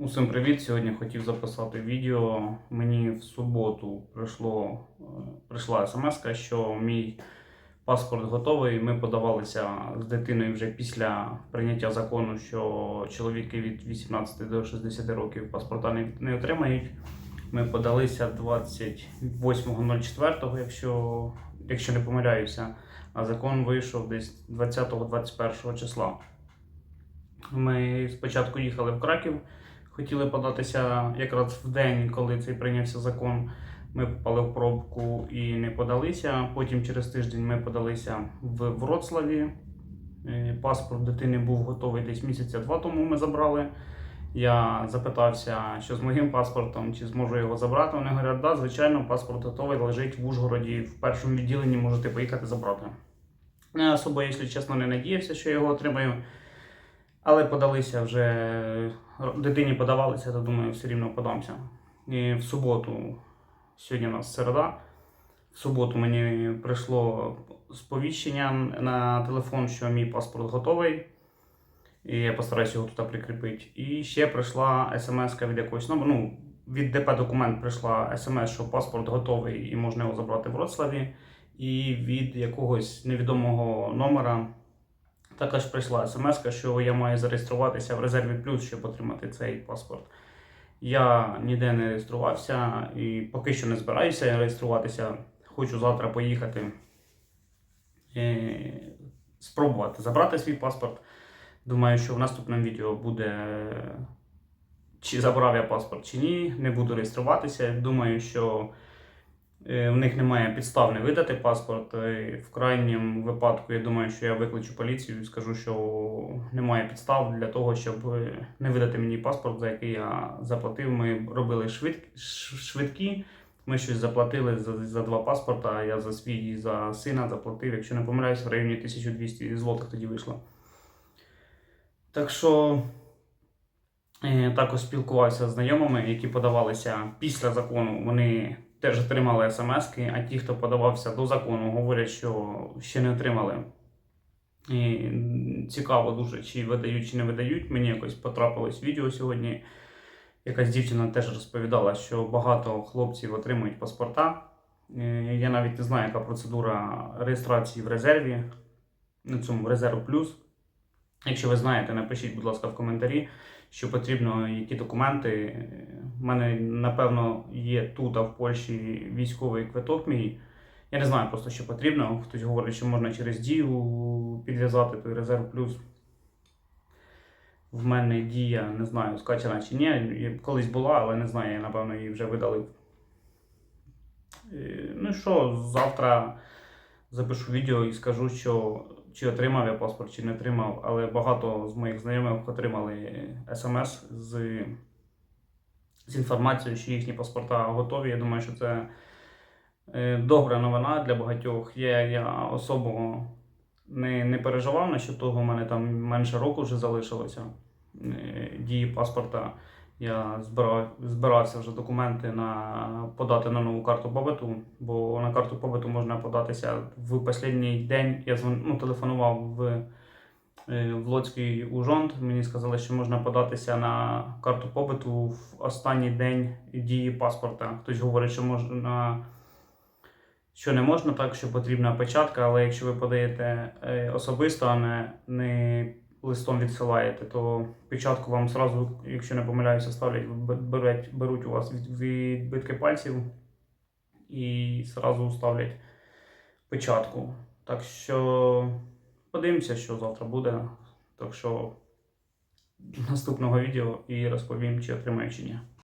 Усім привіт! Сьогодні хотів записати відео. Мені в суботу прийшло, е, прийшла смс, що мій паспорт готовий. Ми подавалися з дитиною вже після прийняття закону, що чоловіки від 18 до 60 років паспорта не, не отримають. Ми подалися 28.04, якщо, якщо не помиляюся, а закон вийшов десь 20-21 числа. Ми спочатку їхали в Краків хотіли податися якраз в день, коли цей прийнявся закон. Ми попали в пробку і не подалися. Потім через тиждень ми подалися в Вроцлаві. Е, Паспорт дитини був готовий десь місяця два тому. Ми забрали. Я запитався, що з моїм паспортом, чи зможу його забрати. Вони говорять, да, звичайно, паспорт готовий, лежить в Ужгороді в першому відділенні, можете поїхати забрати. Я особо, якщо чесно, не надіявся, що я його отримаю. Але подалися вже дитині подавалися, то думаю, все рівно подамся. І в суботу, сьогодні у нас середа. В суботу мені прийшло сповіщення на телефон, що мій паспорт готовий. І я постараюся його тут прикріпити. І ще прийшла смс від якогось номеру. Ну, від ДП документ прийшла смс, що паспорт готовий і можна його забрати в Вроцлаві. І від якогось невідомого номера також прийшла смс, що я маю зареєструватися в резерві плюс, щоб отримати цей паспорт. Я ніде не реєструвався і поки що не збираюся реєструватися. Хочу завтра поїхати е, спробувати забрати свій паспорт. Думаю, що в наступному відео буде, чи забрав я паспорт, чи ні. Не буду реєструватися. Думаю, що В них немає підстав не видати паспорт. Е, В крайньому випадку, я думаю, що я викличу поліцію і скажу, що немає підстав для того, щоб е, не видати мені паспорт, за який я заплатив. Ми робили швидкі. Ми щось заплатили за, за два паспорта. Я за свій і за сина заплатив, якщо не помиляюсь, в районі 1200 злотих тоді вийшло. Так що е, також спілкувався з знайомими, які подавалися після закону. Вони теж отримали смс, а ті, хто подавався до закону, говорять, що ще не отримали. І цікаво дуже, чи видають, чи не видають. Мені якось потрапилось відео сьогодні. Якась дівчина теж розповідала, що багато хлопців отримують паспорта. Е, Я навіть не знаю, яка процедура реєстрації в резерві, на цьому резерву плюс. Якщо ви знаєте, напишіть, будь ласка, в коментарі, що потрібно, які документи. У мене, напевно, є тут, а в Польщі військовий квиток мій. Я не знаю просто, що потрібно. Хтось говорить, що можна через дію підв'язати той резерв плюс. В мене дія, не знаю, скачана чи ні. Колись була, але не знаю, я напевно її вже видалив. Е, Ну що, завтра запишу відео і скажу, що чи отримав я паспорт, чи не отримав. Але багато з моїх знайомих отримали смс з, з інформацією, що їхні паспорта готові. Я думаю, що це е, добра новина для багатьох. Я, я особо не, не переживав насчет того, у мене там менше року вже залишилося е, дії паспорта. Я збирав, збирався вже документи на подати на нову карту побиту, бо на карту побиту можна податися в останній день. Я дзвон, ну, телефонував в, е, в Лоцький ужонт. Мені сказали, що можна податися на карту побиту в останній день дії паспорта. Хтось говорить, що можна. Що не можна так, що потрібна печатка, але якщо ви подаєте е, особисто, а не, не листом відсилаєте, то печатку вам зразу, якщо не помиляюся, ставлять, беруть, беруть у вас відбитки пальців і зразу ставлять печатку. Так що подивимося, що завтра буде. Так що наступного відео і розповім, чи отримаю чи ні.